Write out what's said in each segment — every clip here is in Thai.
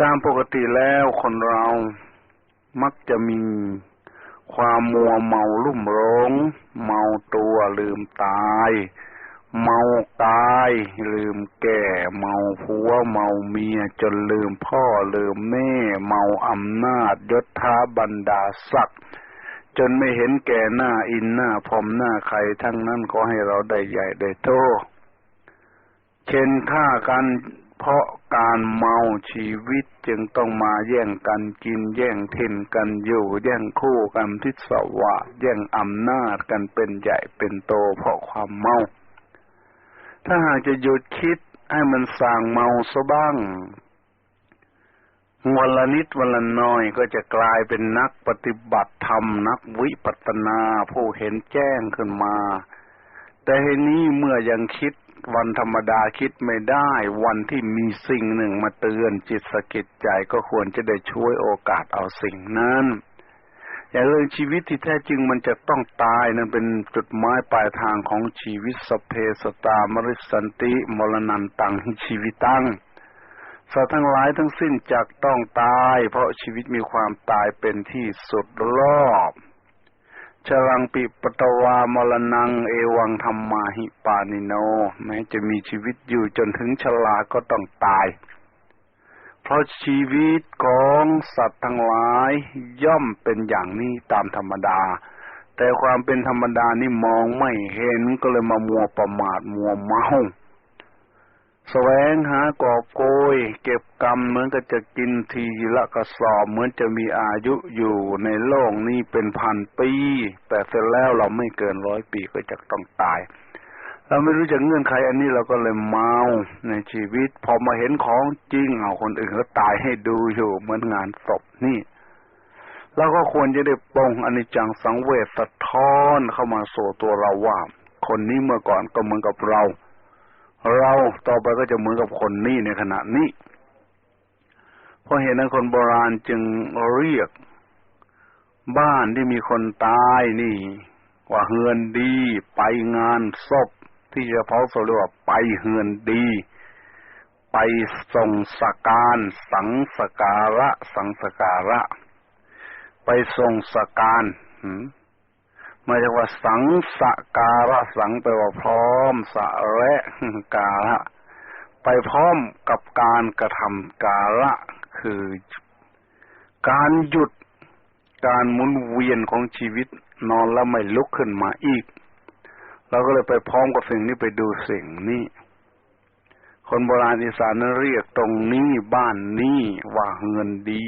ตามปกติแล้วคนเรามักจะมีความมัวเมาลุ่มหลงเมาตัวลืมตาย เมากาย ลืมแก่ เมาผัว เมาเมียจนลืมพ่อลืมแม่ เมาอำนาจยศถาบรรดาศักดิ์จนไม่เห็นแก่หน้าอินหน้าพรมหน้าใครทั้งนั้นก็ให้เราได้ใหญ่ได้โตเช่นฆ่ากัน เพราะการเมาชีวิตจึงต้องมาแย่งกันกินแย่งเทนกันอยู่ แย่งคู่กันทิศวะแย่งอำนาจกันเป็นใหญ่เป็นโตเพราะความเมา ถ้าหากจะหยุดคิดให้มันสั่งเมาซะบ้างวันละนิดวันละน้อยก็จะกลายเป็นนักปฏิบัติธรรมนักวิปัสสนาผู้เห็นแจ้งขึ้นมา แต่เห็นนี้เมื่อยังคิด วันธรรมดาคิดไม่ได้ วันที่มีสิ่งหนึ่งมาเตือนจิตสะกิดใจก็ควรจะได้ช่วยโอกาสเอาสิ่งนั้นอย่าเรื่องชีวิตที่แท้จริงมันจะต้องตายนั่นเป็นจุดหมายปลายทางของชีวิตสเพสตามริสันติมรณันตังชีวิตตั้งสัตว์ทั้งหลายทั้งสิ้นจักต้องตาย เพราะชีวิตมีความตายเป็นที่สุดรอบ ชรังปิปตวามรณังเอวังธรรมาหิปานิโน แม้จะมีชีวิตอยู่จนถึงชราก็ต้องตาย เพราะชีวิตของสัตว์ทั้งหลายย่อมเป็นอย่างนี้ตามธรรมดา แต่ความเป็นธรรมดานี่มองไม่เห็นก็เลยมามัวประมาทมัวเมา แสวงหากอบโกย เก็บกรรมเหมือนกับจะกินทีละกระสอบเหมือนจะมีอายุอยู่ในโลกนี้เป็นพันปี แต่เสร็จแล้วเราไม่เกินร้อยปีก็จะต้องตาย เราไม่รู้จักเงื่อนไขอันนี้เราก็เลยเมาในชีวิต พอมาเห็นของจริงเอาคนอื่นก็ตายให้ดูอยู่เหมือนงานศพนี่เราก็ควรจะได้ปองอนิจจังสังเวชสะท้อนเข้ามาสู่ตัวเราว่า คนนี้เมื่อก่อนก็เหมือนกับเรา เราต่อไปก็จะเหมือนกับคนนี้ในขณะนี้เพราะเหตุนั้นคนโบราณจึงเรียก บ้านที่มีคนตายนี่ ว่าเฮือนดี ไปงานศพที่จะเผาศพเรียกว่าไปเฮือนดี ไปส่งสการสังสการะ สังสการะ ไปส่งสการ มาจากว่าสังสการะสังแปลว่าพร้อมสะและการะไปพร้อมกับการกระทำการะคือการหยุดการหมุนเวียนของชีวิตนอนแล้วไม่ลุกขึ้นมาอีกเราก็เลยไปพร้อมกับสิ่งนี้ไปดูสิ่งนี้ คนโบราณอีสานนั้นเรียกตรงนี้บ้านนี้ว่าเงินดี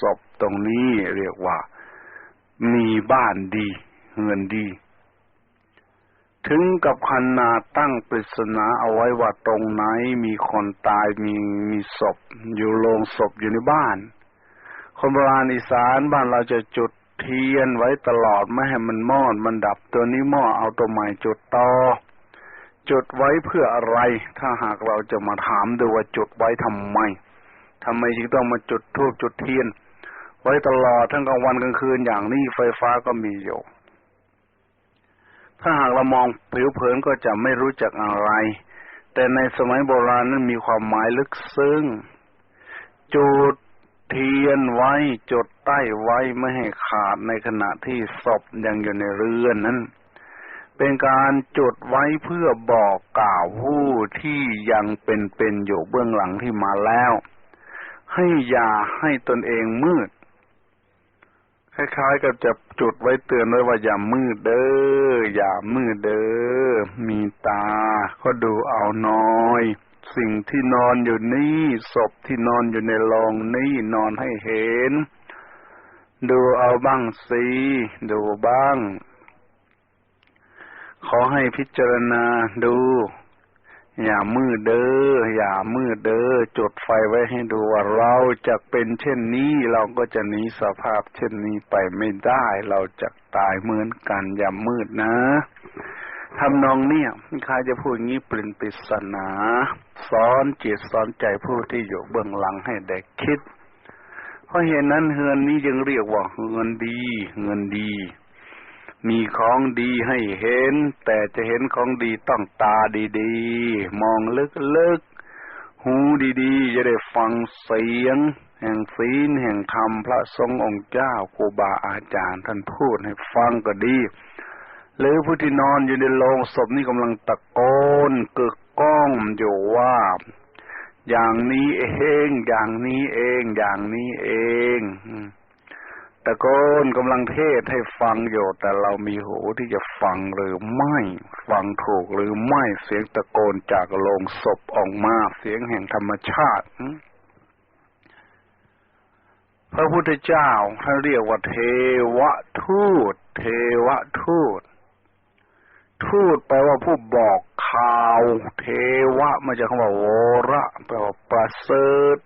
ศพตรงนี้เรียกว่า มีบ้านดี เงินดี ถึงกับคันนาตั้งปริศนาเอาไว้ว่าตรงไหนมีคนตายมีมีศพ อยู่โรงศพอยู่ในบ้าน คนโบราณอีสานบ้านเราจะจุดเทียนไว้ตลอดไม่ให้มันมอดมันดับตัวนี้มอดเอาตัวใหม่จุดต่อจุดไว้เพื่ออะไร ถ้าหากเราจะมาถามดูว่าจุดไว้ทำไมทำไมจึงต้องมาจุดทูบจุดเทียน ไว้ตลอดทั้งกลางวันกลางคืนอย่างนี้ไฟฟ้าก็มีอยู่ ถ้าหากเรามองผิวเผินก็จะไม่รู้จักอะไร แต่ในสมัยโบราณนั้นมีความหมายลึกซึ้ง จุดเทียนไว้จดใต้ไว้ไม่ให้ขาดในขณะที่ศพยังอยู่ในเรือนนั้น เป็นการจุดไว้เพื่อบอกกล่าวผู้ที่ยังเป็นเป็นอยู่เบื้องหลังที่มาแล้ว ให้อย่าให้ตนเองมืด คล้ายๆกับจะจุดไว้เตือนไว้ว่าอย่ามืดเด้ออย่ามืดเด้อมีตา ก็ดูเอาน้อย สิ่งที่นอนอยู่นี่ศพที่นอนอยู่ในโรงนี่นอนให้เห็น ดูเอาบ้างสิดูบ้าง ขอให้พิจารณาดู อย่ามืดเด้อ อย่ามืดเด้อ จุดไฟไว้ให้ดูว่าเราจะเป็นเช่นนี้ เราก็จะหนีสภาพเช่นนี้ไปไม่ได้ เราจะตายเหมือนกัน อย่ามืดนะทำนองเนี่ยใครจะพูดงี้ปลิ่นปริศนาสอนจิตสอนใจผู้ที่อยู่เบื้องหลังให้ได้คิด เพราะเหตุนั้นเฮือนนี้จึงเรียกว่าเฮือนดีเงินดี มีของดีให้เห็น แต่จะเห็นของดีต้องตาดีๆ มองลึกๆ หูดีๆ จะได้ฟังเสียง แห่งศีลแห่งธรรมพระสงองค์เจ้าครูบาอาจารย์ท่านพูดให้ฟังก็ดี หรือผู้ที่นอนอยู่ในโรงศพนี่กำลังตะโกนกึกก้องอยู่ว่า อย่างนี้เอง อย่างนี้เอง อย่างนี้เอง ตะโกนกำลังเทศให้ฟังอยู่แต่เรามีหูที่จะฟังหรือไม่ ฟังถูกหรือไม่เสียงตะโกนจากโลงศพออกมาเสียงแห่งธรรมชาติพระพุทธเจ้าท่านเรียกว่าเทวทูต เทวทูต ทูตแปลว่าผู้บอกข่าว เทวะมาจากคำว่าโวระแปลว่าประเสริฐ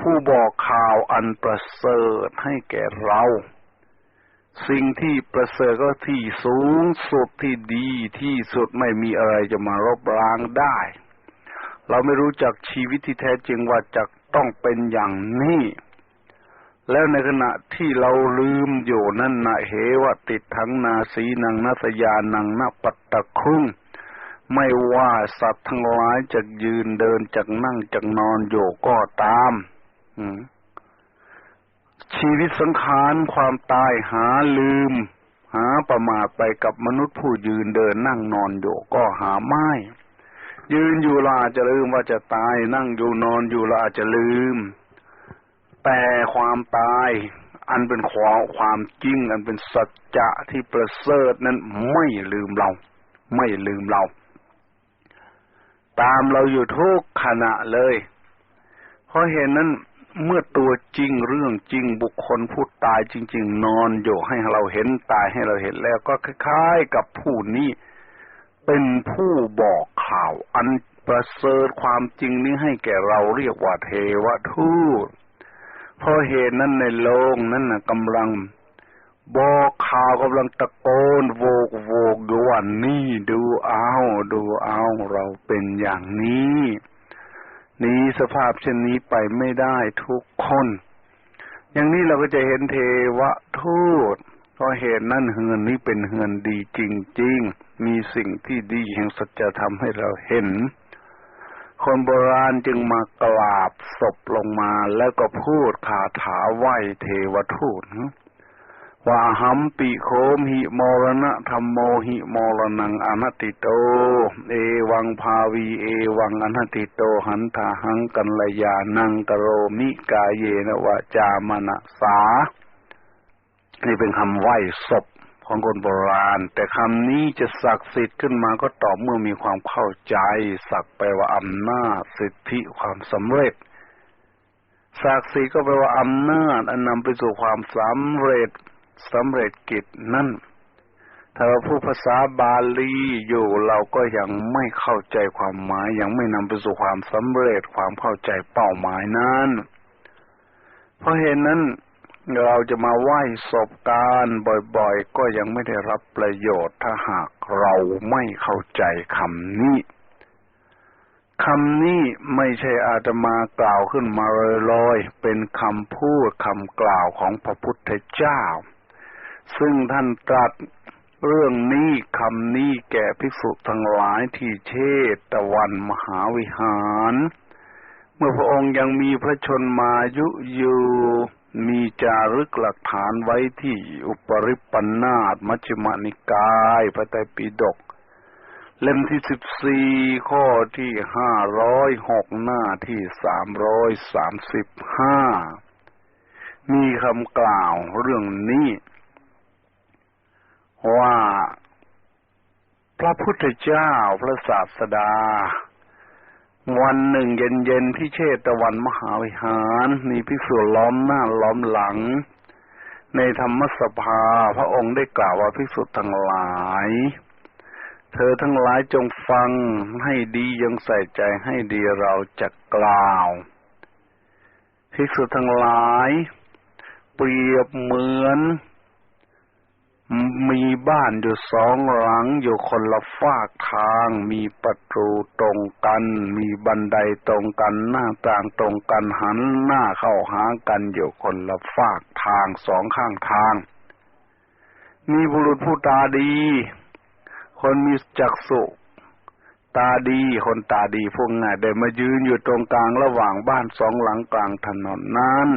ผู้บอกข่าวอันประเสริฐให้แก่เรา สิ่งที่ประเสริฐก็ที่สูงสุดที่ดีที่สุดไม่มีอะไรจะมารบล้างได้ เราไม่รู้จักชีวิตที่แท้จริงว่าจะต้องเป็นอย่างนี้ แล้วในขณะที่เราลืมอยู่นั่นนะเหวติดทั้งนาสีนังนัสยานังนาปัตตะคุงไม่ว่าสัตว์ทั้งหลายจะยืนเดินจากนั่งจากนอนอยู่ก็ตาม ชีวิตสังขารความตายหาลืม หาประมาทไปกับมนุษย์ผู้ยืนเดินนั่งนอนอยู่ก็หาไม่ยืนอยู่เราอาจจะลืมว่าจะตายนั่งอยู่นอนอยู่เราอาจจะลืม แต่ความตาย อันเป็นความความจริง อันเป็นสัจจะที่ประเสริฐนั้นไม่ลืมเรา ไม่ลืมเรา ตามเราอยู่ทุกขณะเลย เพราะเห็นนั้น เมื่อตัวจริงเรื่องจริงบุคคลผู้ตายจริง ๆ นอนอยู่ให้เราเห็นตายให้เราเห็นแล้วก็คล้ายๆกับผู้นี้เป็นผู้บอกข่าว อันประเสริฐความจริงนี้ให้แก่เราเรียกว่าเทวทูตเพราะเหตุนั้นในโลกนั้นนะกำลัง บอกข่าวกำลังตะโกนโวกโวกอยู่ว่านี่ดูเอา ดูเอาเราเป็นอย่างนี้ นี้สภาพเช่นนี้ไปไม่ได้ทุกคน อย่างนี้เราก็จะเห็นเทวทูตเพราะเหตุนั้นเฮือนนี้เป็นเฮือนดีจริง ๆ มีสิ่งที่ดีแห่งสัจธรรมให้เราเห็น คนโบราณจึงมากราบศพลงมาแล้วก็พูดคาถาไหวเทวทูต ว่าหัมปิโคมหิมรณะธรรมโมหิมรณังอนัตติโต เอวังภาวีเอวังอนัตติโตหันทาหังกันลยานังกโรมิกาเยนวะจามนะสา นี่เป็นคำไหว้ศพของคนโบราณ แต่คำนี้จะศักดิ์สิทธิ์ขึ้นมาก็ต่อเมื่อมีความเข้าใจสักแปว่าอำนาจสิทธิความสำเร็จศักดิ์ศรีก็แปลว่าอำนาจอันนำไปสู่ความสำเร็จ สำเร็จกิจนั่นถ้าเราพูดภาษาบาลีอยู่เราก็ยังไม่เข้าใจความหมาย ยังไม่นำไปสู่ความสำเร็จความเข้าใจเป้าหมายนั้น เพราะเหตุนนั้นเราจะมาไหว้ศพการบ่อยๆ ก็ยังไม่ได้รับประโยชน์ถ้าหากเราไม่เข้าใจคำนี้คำนี้ไม่ใช่อาตมากล่าวขึ้นมาลอยๆ เป็นคำพูดคำกล่าวของพระพุทธเจ้า ซึ่งท่านตรัสเรื่องนี้คำนี้แก่ภิกษุทั้งหลายที่เชตวันมหาวิหาร เมื่อพระองค์ยังมีพระชนมายุอยู่มีจารึกหลักฐานไว้ที่อุปริปันธาตมัชฌิมานิกายพระไตรปิฎกเล่มที่สิบสี่ข้อที่ห้าร้อยหกหน้าที่สามร้อยสามสิบห้ามีคำกล่าวเรื่องนี้ ว่าพระพุทธเจ้าพระศาสดา วันหนึ่งเย็นๆที่เชตวันมหาวิหารมีพิสุล้อมหน้าล้อมหลัง ในธรรมสภาพระองค์ได้กล่าวว่าพิสุทั้งหลาย เธอทั้งหลายจงฟังให้ดียังใส่ใจให้ดีเราจะกล่าวพิสุทั้งหลาย เปรียบเหมือน มีบ้านอยู่สองหลังอยู่คนละฝากทาง มีประตูตรงกัน มีบันไดตรงกันหน้าต่างตรงกันหันหน้าเข้าหากันอยู่คนละฝากทางสองข้างทาง มีบุรุษผู้ตาดี คนมีจักษุตาดีคนตาดีพวกง่ายได้มายืนอยู่ตรงกลางระหว่างบ้านสองหลังกลางถนนนั้น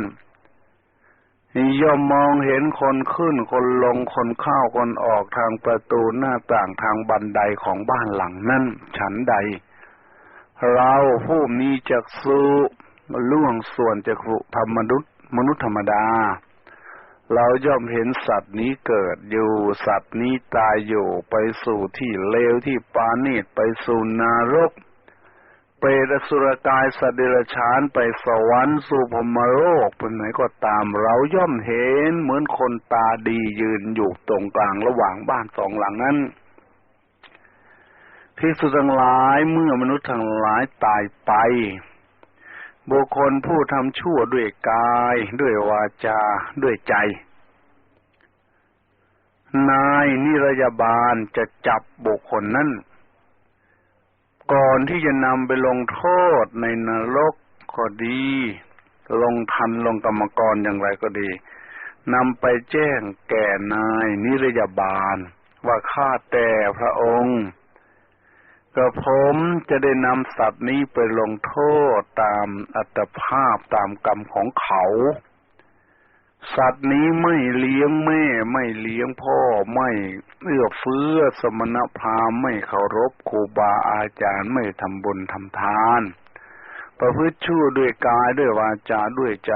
ย่อมมองเห็นคนขึ้นคนลงคนเข้าคนออกทางประตูหน้าต่างทางบันไดของบ้านหลังนั้นฉันใด เราผู้มีจักสุล่วงส่วนจักรุธรรมนุษย์มนุษย์ธรรมดา เราย่อมเห็นสัตว์นี้เกิดอยู่สัตว์นี้ตายอยู่ไปสู่ที่เลวที่ปานีตไปสู่นรก เปรตสุรกายสัตว์เดรัจฉานไปสวรรค์สู่พรมโลกเป็นไหนก็ตามเราย่อมเห็นเหมือนคนตาดียืนอยู่ตรงกลางระหว่างบ้านสองหลังนั้นพิสุทั้งหลายเมื่อมนุษย์ทั้งหลายตายไป บุคคลผู้ทำชั่วด้วยกาย ด้วยวาจา ด้วยใจ นายนิรยาบาลจะจับบุคคลนั้น ก่อนที่จะนำไปลงโทษในนรกก็ดี ลงทันลงกรรมกรอย่างไรก็ดีนำไปแจ้งแก่นายนิรยาบาล ว่าข้าแต่พระองค์ก็ผมจะได้นำสัตว์นี้ไปลงโทษตามอัตภาพตามกรรมของเขา สัตว์นี้ไม่เลี้ยงแม่ ไม่เลี้ยงพ่อไม่เอื้อเฟื้อสมณพราหมณ์ไม่เคารพครูบาอาจารย์ไม่ทำบุญทำทาน ประพฤติชั่วด้วยกายด้วยวาจาด้วยใจ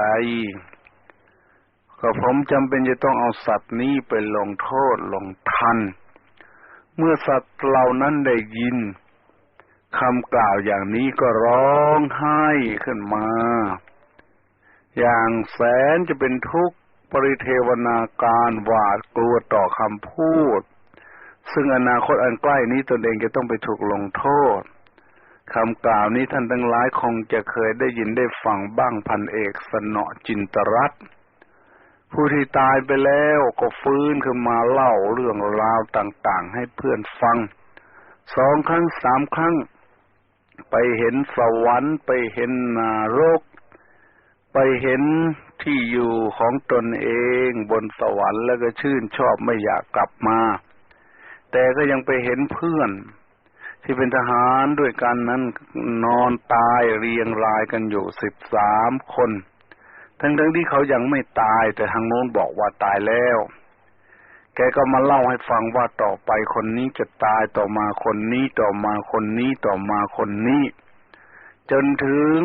ก็ผมจำเป็นจะต้องเอาสัตว์นี้ไปลงโทษลงทัน เมื่อสัตว์เหล่านั้นได้ยินคำกล่าวอย่างนี้ก็ร้องไห้ขึ้นมา อย่างแสนจะเป็นทุกข์ปริเทวนาการหวาดกลัวต่อคำพูด ซึ่งอนาคตอันใกล้นี้ตนเองจะต้องไปถูกลงโทษคำกล่าวนี้ท่านทั้งหลายคงจะเคยได้ยินได้ฟังบ้างพันเอกสนอจินตรัตผู้ที่ตายไปแล้วก็ฟื้นขึ้นมาเล่าเรื่องราวต่างๆ ให้เพื่อนฟัง สองครั้งสามครั้ง ไปเห็นสวรรค์ไปเห็นนรก ไปเห็นที่อยู่ของตนเองบนสวรรค์แล้วก็ชื่นชอบไม่อยากกลับมา แต่ก็ยังไปเห็นเพื่อน ที่เป็นทหารด้วยกันนั้นนอนตายเรียงรายกันอยู่สิบสามคน ทั้งทั้งที่เขายังไม่ตายแต่ทางโน้นบอกว่าตายแล้ว แกก็มาเล่าให้ฟังว่าต่อไปคนนี้จะตายต่อมาคนนี้ต่อมาคนนี้ต่อมาคนนี้ จนถึง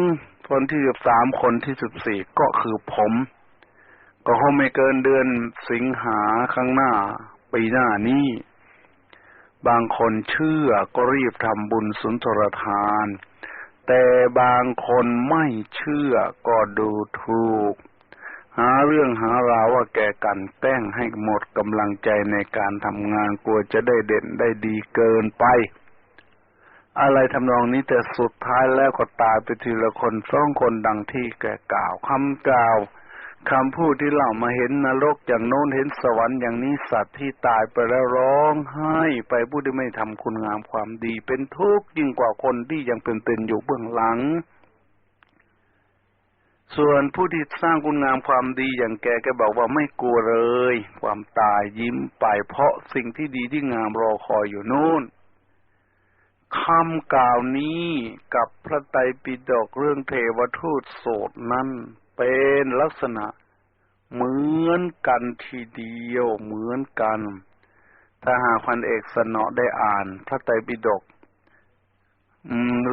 คนที่สิบสามคนที่สิบสี่ก็คือผม ก็คงไม่เกินเดือนสิงหาข้างหน้า ปีหน้านี้ บางคนเชื่อก็รีบทำบุญสุนทรทาน แต่บางคนไม่เชื่อก็ดูถูก หาเรื่องหาราวว่าแกกันแต้งให้หมดกำลังใจในการทำงานกลัวจะได้เด่นได้ดีเกินไป อะไรทำนองนี้แต่สุดท้ายแล้วก็ตายไปทีละคนสองคนดังที่แกกล่าวคำกล่าวคำพูดที่เล่ามาเห็นนรกอย่างโน้นเห็นสวรรค์อย่างนี้สัตว์ที่ตายไปแล้วร้องไห้ไปผู้ที่ไม่ทำคุณงามความดีเป็นทุกข์ยิ่งกว่าคนที่ยังเป็นๆอยู่เบื้องหลัง ส่วนผู้ที่สร้างคุณงามความดีอย่างแกแกบอกว่าไม่กลัวเลย ความตายยิ้มไปเพราะสิ่งที่ดีที่งามรอคอยอยู่โนู่น คำกล่าวนี้กับพระไตรปิฎกเรื่องเทวทูตโสดนั้น เป็นลักษณะ เหมือนกันทีเดียวเหมือนกัน ถ้าหากพันเอกสนอได้อ่านพระไตรปิฎก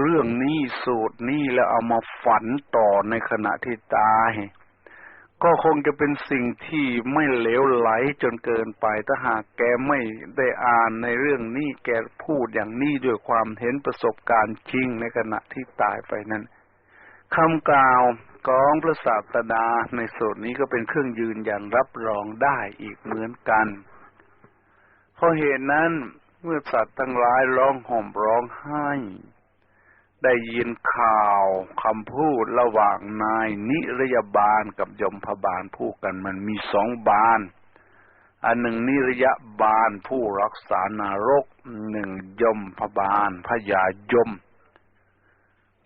เรื่องนี้สูตรนี้แล้วเอามาฝันต่อในขณะที่ตาย ก็คงจะเป็นสิ่งที่ไม่เหลวไหลจนเกินไป ถ้าหากแกไม่ได้อ่านในเรื่องนี้แกพูดอย่างนี้ด้วยความเห็นประสบการณ์จริงในขณะที่ตายไปนั้นคำกล่าวของพระศาสดาในสูตรนี้ก็เป็นเครื่องยืนยันรับรองได้อีกเหมือนกัน เพราะเหตุนั้นเมื่อสัตว์ทั้งหลายร้องห่มร้องไห้ ได้ยินข่าวคำพูดระหว่างนายนิรยาบาลกับยมพบาลพูดกันมันมีสองบาล อันหนึ่งนิรยาบาลผู้รักษานารกหนึ่งยมพบาลพยายม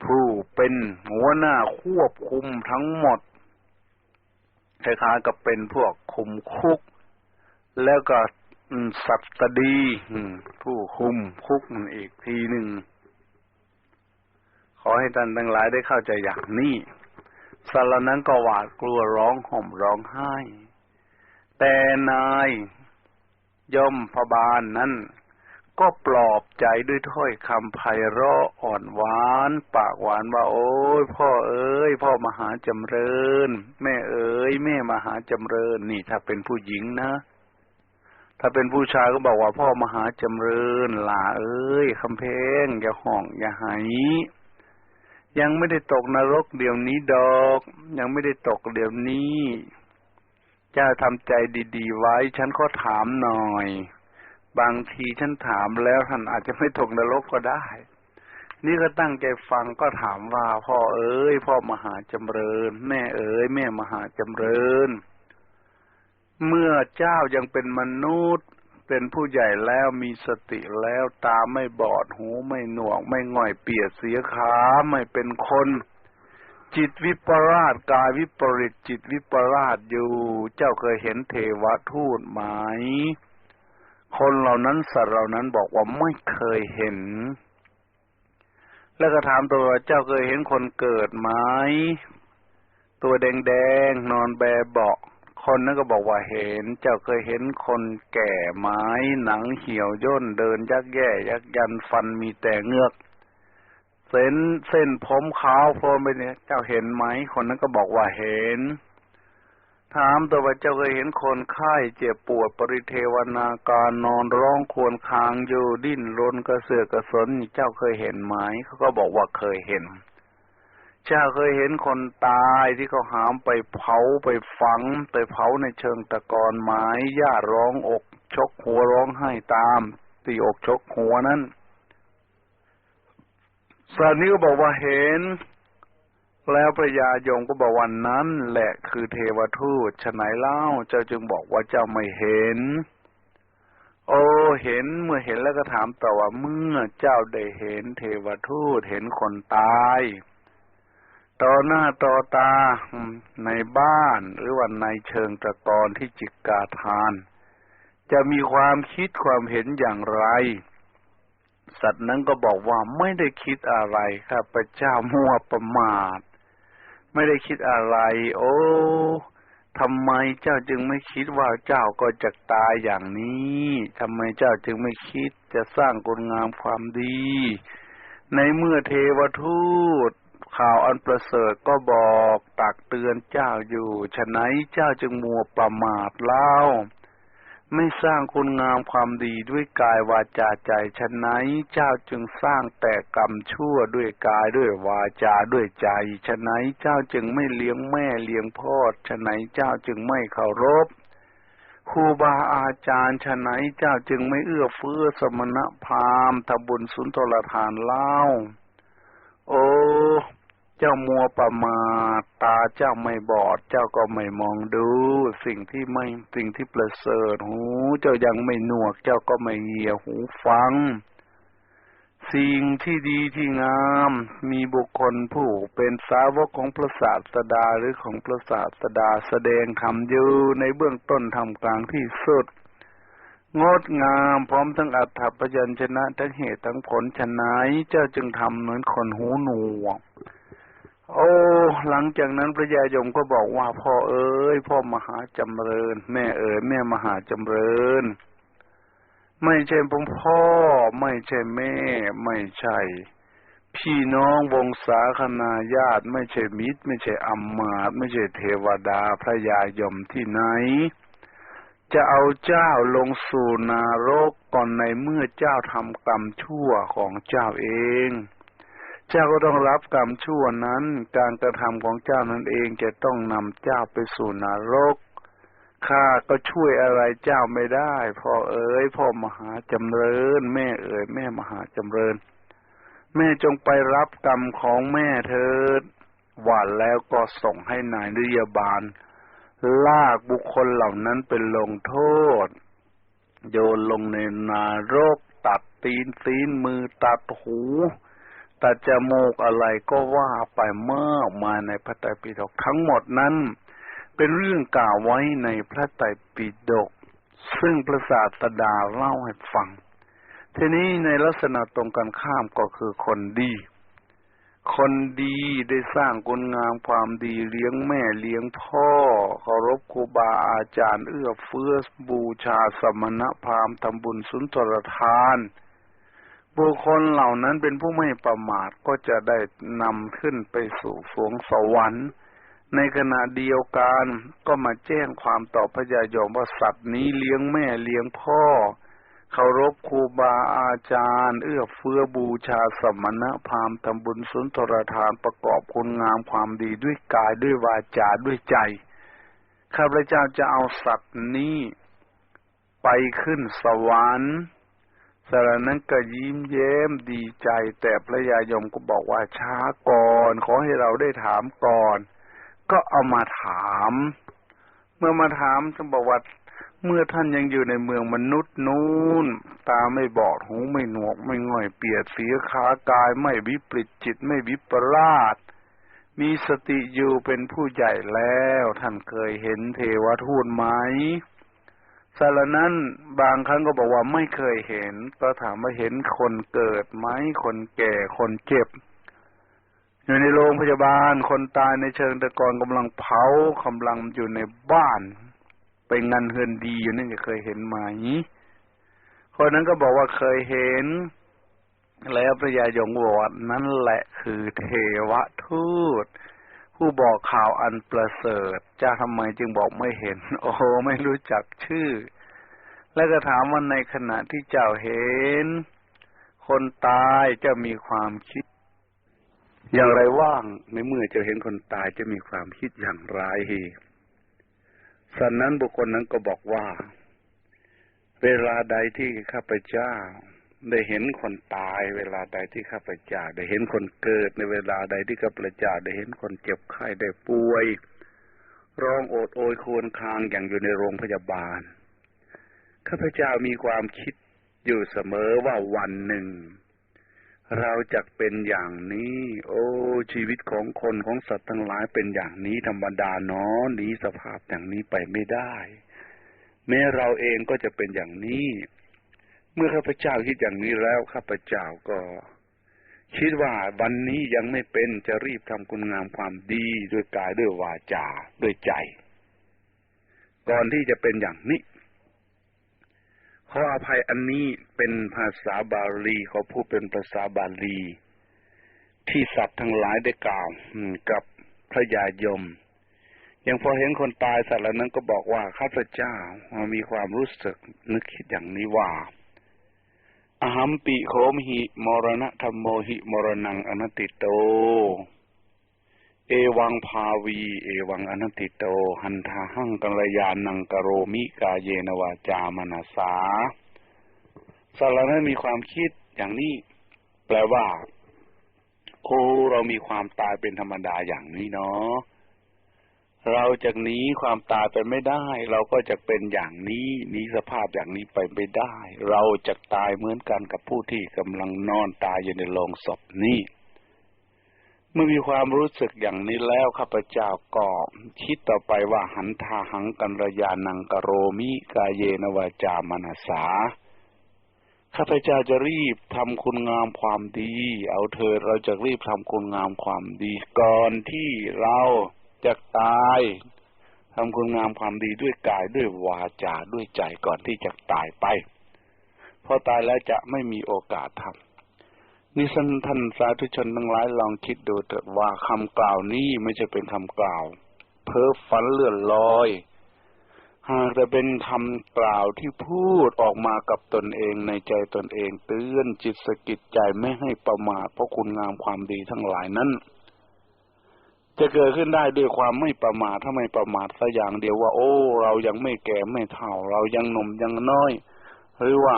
ผู้เป็นหัวหน้าควบคุมทั้งหมดคล้ายๆกับเป็นพวกคุมคุก แล้วก็สัตดีผู้คุมคุกอีกทีหนึ่ง ขอให้ท่านทั้งหลายได้เข้าใจอย่างนี้สัตว์เหล่านั้นก็หวาดกลัวร้องห่มร้องไห้ แต่นายย่อมพบาลนนั้น ก็ปลอบใจด้วยถ้อยคำไพเราะอ่อนหวาน ปากหวานว่า โอ้ยพ่อเอ้ย พ่อมหาจำเริญ แม่เอ้ย แม่มหาจำเริญ นี่ถ้าเป็นผู้หญิงนะ ถ้าเป็นผู้ชายก็บอกว่าพ่อมหาจำเริญหล่าเอ้ยคำเพลงอย่าห่องอย่าหาย ยังไม่ได้ตกนรกเดี๋ยวนี้ดอก ยังไม่ได้ตกเดี๋ยวนี้ เจ้าทำใจดีๆไว้ ฉันก็ถามหน่อย บางทีฉันถามแล้วท่านอาจจะไม่ตกนรกก็ได้ นี่ก็ตั้งใจฟังก็ถามว่า พ่อเอ้ย พ่อมหาจำเริญ แม่เอ้ยแม่มหาจำเริญ เมื่อเจ้ายังเป็นมนุษย์ เป็นผู้ใหญ่แล้วมีสติแล้วตาไม่บอดหูไม่หนวก ไม่ง่อยเปียกเสียขาไม่เป็นคน จิตวิปราชกายวิปริตจิตวิปราชอยู่ เจ้าเคยเห็นเทวทูตไหมคนเหล่านั้นสัตว์เหล่านั้นบอกว่าไม่เคยเห็น แล้วก็ถามตัวเจ้าเคยเห็นคนเกิดไหมตัวแดงๆนอนแบเบาะ คนนั้นก็บอกว่าเห็น เจ้าเคยเห็นคนแก่ไม้หนังเหี่ยวย่นเดินยักแย่ยักยันฟันมีแต่เงือก เส้นเส้นผมขาวโพลนไปเนี่ยเจ้าเห็นไหมคนนั้นก็บอกว่าเห็น ถามตัวว่าเจ้าเคยเห็นคนไข้เจ็บปวดปริเทวนาการนอนร้องควรคางอยู่ดิ้นรนกระเสือกกระสนเจ้าเคยเห็นไหมเขาก็บอกว่าเคยเห็น เจ้าเคยเห็นคนตายที่เขาหามไปเผาไปฝัง ไปเผาในเชิงตะกอนไม้ญาร้องอกชกหัวร้องไห้ตามตีอกชกหัวนั้นสัตว์นี้ก็บอกว่าเห็น แล้วพระยายงก็บอกวันนั้น แหละคือเทวทูตฉนัยเล่า เจ้าจึงบอกว่าเจ้าไม่เห็น โอ้เห็นเมื่อเห็นแล้วก็ถามต่อว่าเมื่อเจ้าได้เห็นเทวทูตเห็นคนตาย ต่อหน้าต่อตาในบ้านหรือว่าในเชิงตะกอนที่จิกกาทาน จะมีความคิดความเห็นอย่างไร สัตว์นั้นก็บอกว่าไม่ได้คิดอะไรข้าพเจ้ามัวประมาท ไม่ได้คิดอะไร โอ้ทำไมเจ้าจึงไม่คิดว่าเจ้าก็จะตายอย่างนี้ทำไมเจ้าจึงไม่คิดจะสร้างคุณงามความดี ในเมื่อเทวทูต ข่าวอันประเสริฐก็บอกตักเตือนเจ้าอยู่ ฉะนั้นเจ้าจึงมัวประมาทเล่า ไม่สร้างคุณงามความดีด้วยกายวาจาใจ ฉะนั้นเจ้าจึงสร้างแต่กรรมชั่วด้วยกายด้วยวาจาด้วยใจ ฉะนั้นเจ้าจึงไม่เลี้ยงแม่เลี้ยงพ่อ ฉะนั้นเจ้าจึงไม่เคารพครูบาอาจารย์ฉะนั้นเจ้าจึงไม่เอื้อเฟื้อสมณพราหมณ์ทบุญสุนทรทานเล่า โอ้ จ้ามัวประมาทตาเจ้าไม่บอด เจ้าก็ไม่มองดู สิ่งที่ไม่สิ่งที่ประเสริฐหู เจ้ายังไม่หนวก เจ้าก็ไม่เหี่ยหูฟัง สิ่งที่ดีที่งาม มีบุคคลผู้เป็นสาวกของพระศาสดาหรือของพระศาสดาแสดงธรรมอยู่ในเบื้องต้นทำกลางที่สุดงดงามพร้อมทั้งอัตถพยัญชนะทั้งเหตุทั้งผลฉะไหนเจ้าจึงทำเหมือนคนหูหนวก โอ้ หลังจากนั้นพระยายมก็บอกว่าพ่อเอ๋ยพ่อมหาจำเริญ แม่เอ๋ยแม่มหาจำเริญ ไม่ใช่ผมพ่อ ไม่ใช่แม่ ไม่ใช่ พี่น้องวงศาคณาญาติ ไม่ใช่มิตร ไม่ใช่อัมมาตไม่ใช่เทวดาพระยายมที่ไหน จะเอาเจ้าลงสู่นรกก่อนในเมื่อเจ้าทำกรรมชั่วของเจ้าเอง เจ้าก็ต้องรับกรรมชั่วนั้น การกระทำของเจ้านั้นเองจะต้องนำเจ้าไปสู่นรก ข้าก็ช่วยอะไรเจ้าไม่ได้ พ่อเอ๋ยพ่อมหาจำเริญ แม่เอ๋ยแม่มหาจำเริญ แม่จงไปรับกรรมของแม่เถิดหวานแล้วก็ส่งให้นายนิยบาล ลากบุคคลเหล่านั้นเป็นลงโทษ โยนลงในนารกตัดตีนซีนมือตัดหู ตัดจมูกอะไรก็ว่าไปเมื่อมาในพระไตรปิฎกทั้งหมดนั้น เป็นเรื่องกล่าวไว้ในพระไตรปิฎกซึ่งพระศาสดาเล่าให้ฟัง ทีนี้ในลักษณะตรงกันข้ามก็คือคนดี คนดีได้สร้างคุณงามความดีเลี้ยงแม่เลี้ยงพ่อเคารพครูบาอาจารย์ เอื้อเฟื้อบูชาสมณพราหมณ์ทำบุญสุนทรทาน บุคคลเหล่านั้นเป็นผู้ไม่ประมาทก็จะได้นำขึ้นไปสู่สวงสวรรค์ ในขณะเดียวกันก็มาแจ้งความต่อพระยายมว่าสัตว์นี้เลี้ยงแม่เลี้ยงพ่อเคารพครูบาอาจารย์ เอื้อเฟื้อบูชาสมณพราหมณ์ทำบุญสุนทรทานประกอบคุณงามความดีด้วยกายด้วยวาจาด้วยใจข้าพเจ้าจะเอาสัตว์นี้ไปขึ้นสวรรค์ สารนั้นก็ยิ้มเย้มดีใจ แต่พระยายมก็บอกว่าช้าก่อน ขอให้เราได้ถามก่อน ก็เอามาถาม เมื่อมาถามจะบอกว่าเมื่อท่านยังอยู่ในเมืองมนุษย์นู้นตาไม่บอดหูไม่หนวก ไม่ง่อยเปียกเสียขากาย ไม่วิปริตจิตไม่วิปลาสมีสติอยู่เป็นผู้ใหญ่แล้ว ท่านเคยเห็นเทวทูตไหม สารนั้นบางครั้งก็บอกว่าไม่เคยเห็น ก็ถามว่าเห็นคนเกิดไหมคนแก่คนเจ็บ อยู่ในโรงพยาบาล คนตายในเชิงตะกอนกำลังเผากำลังอยู่ในบ้าน ไปงานเฮือนดีอยู่นั่นจะเคยเห็นไหมคนนั้นก็บอกว่าเคยเห็น แล้วพระยายงบอกว่านั่นแหละคือเทวทูต ผู้บอกข่าวอันประเสริฐจะทำไมจึงบอกไม่เห็น โอ้ไม่รู้จักชื่อ แล้วก็ถามว่าในขณะที่เจ้าเห็น คนตายจะมีความคิด อย่างไรว่างในเมื่อจะเห็นคนตายจะมีความคิดอย่างไรสันนั้นบุคคลนั้นก็บอกว่า เวลาใดที่ข้าพเจ้า ได้เห็นคนตายเวลาใดที่ข้าพเจ้าได้เห็นคนเกิดในเวลาใดที่ข้าพเจ้าได้เห็นคนเจ็บไข้ได้ป่วย ร้องโอดโอยควรคางอย่างอยู่ในโรงพยาบาลข้าพเจ้ามีความคิดอยู่เสมอว่าวันหนึ่ง เราจะเป็นอย่างนี้ โอ้ ชีวิตของคนของสัตว์ทั้งหลายเป็นอย่างนี้ธรรมดาเนาะหนีสภาพอย่างนี้ไปไม่ได้ แม้เราเองก็จะเป็นอย่างนี้ เมื่อข้าพเจ้าคิดอย่างนี้แล้วข้าพเจ้าก็ คิดว่าวันนี้ยังไม่เป็นจะรีบทำคุณงามความดีด้วยกายด้วยวาจาด้วยใจ ก่อนที่จะเป็นอย่างนี้ขออภัยอันนี้เป็นภาษาบาลีเขาพูดเป็นภาษาบาลี ที่สัตว์ทั้งหลายได้กล่าวกับพระยายมยังพอเห็นคนตายสัตว์เหล่านั้นก็บอกว่าข้าพเจ้ามีความรู้สึกนึกคิดอย่างนี้ว่า อหัมปิโคมหิมรณะธรรมโมหิมรณังอนัตติโต เอวังภาวี เอวังอนันติโต หันทาหังกัลยานังกโรมิกาเยนวาจามนาสาสารนั้นมีความคิดอย่างนี้ แปลว่า โอ้เรามีความตายเป็นธรรมดาอย่างนี้เนาะ เราจะหนีความตายไปไม่ได้ เราก็จะเป็นอย่างนี้หนีสภาพอย่างนี้ไปไม่ได้ เราจะตายเหมือนกันกับผู้ที่กำลังนอนตายอยู่ในโรงศพนี้เมื่อมีความรู้สึกอย่างนี้แล้วข้าพเจ้าก็คิดต่อไปว่าหันทาหังกันรยานังกโรมิกาเยนวาจามนาสาข้าพเจ้าจะรีบทำคุณงามความดี เอาเถิดเราจะรีบทำคุณงามความดีก่อนที่เรา จะตายทำคุณงามความดีด้วยกายด้วยวาจาด้วยใจก่อนที่จะตายไปพอตายแล้วจะไม่มีโอกาสทำนี่ท่านท่านสาธุชนทั้งหลายลองคิดดูเถิดว่าคำกล่าวนี้ไม่ใช่เป็นคำกล่าว เพ้อฝันเลื่อนลอยหากจะเป็นคำกล่าวที่พูดออกมากับตนเองในใจตนเองเตือนจิตสกิดใจไม่ให้ประมาทเพราะคุณงามความดีทั้งหลายนั้น จะเกิดขึ้นได้ด้วยความไม่ประมาทถ้าไม่ประมาทสัอย่างเดียวว่า โอ้ เรายังไม่แก่ไม่เฒ่า เรายังหนุ่มยังน้อย หรือว่า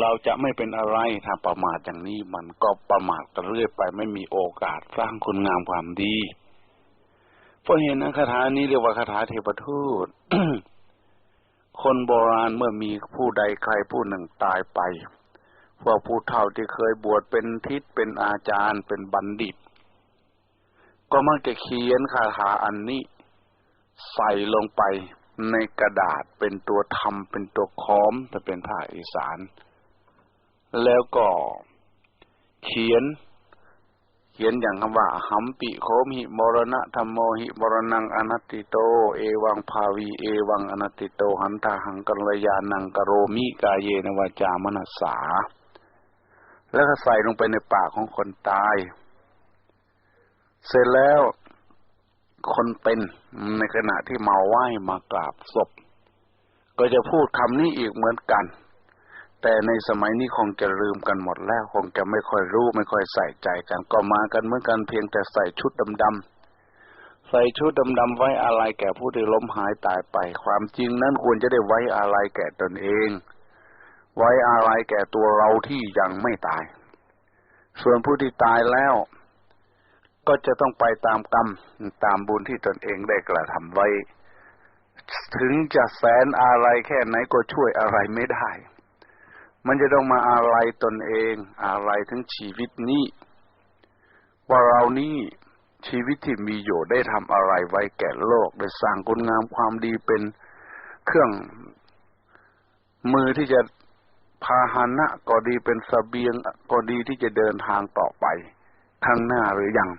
เราจะไม่เป็นอะไรถ้าประมาทอย่างนี้มันก็ประมาทกันเรื่อยไป ไม่มีโอกาสสร้างคุณงามความดีเพราะเห็นนะคาถานี้เรียกว่าคาถาเทพทูตคนโบราณเมื่อมีผู้ใดใครผู้หนึ่งตายไปพวกผู้เฒ่าที่เคยบวชเป็นทิศเป็นอาจารย์เป็นบัณฑิต ก็มักจะเขียนคาถาอันนี้ ใส่ลงไปในกระดาษเป็นตัวทำเป็นตัวค้อมถ้าเป็นภาคอีสาน แล้วก็เขียน เขียนอย่างคำว่าหัมปิโคมหิมรณะธรรมโมหิมรณังอนัตติโต เอวังภาวีเอวังอนัตติโต หันตาหังกัลยานังกโรมิกายเยนวาจามนัสสา แล้วก็ใส่ลงไปในปากของคนตาย เสร็จแล้วคนเป็นในขณะที่มาไหว้มากราบศพ ก็จะพูดคำนี้อีกเหมือนกัน แต่ในสมัยนี้คงจะลืมกันหมดแล้วคงจะไม่ค่อยรู้ไม่ค่อยใส่ใจกัน ก็มากันเหมือนกันเพียงแต่ใส่ชุดดำๆใส่ชุดดำๆไว้อะไรแก่ผู้ที่ล้มหายตายไป ความจริงนั้นควรจะได้ไว้อะไรแก่ตนเอง ไว้อะไรแก่ตัวเราที่ยังไม่ตาย ส่วนผู้ที่ตายแล้ว ก็จะต้องไปตามกรรมตามบุญที่ตนเองได้กระทำไว้ ถึงจะแสนอะไรแค่ไหนก็ช่วยอะไรไม่ได้ มันจะต้องมาอะไรตนเองอะไรถึงชีวิตนี้ ว่าเรานี่ชีวิตที่มีอยู่ได้ทำอะไรไว้แก่โลก ได้สร้างคุณงามความดีเป็นเครื่องมือที่จะพาหนะก็ดีเป็นสเสบียงก็ดีที่จะเดินทางต่อไป ข้างหน้าหรือยัง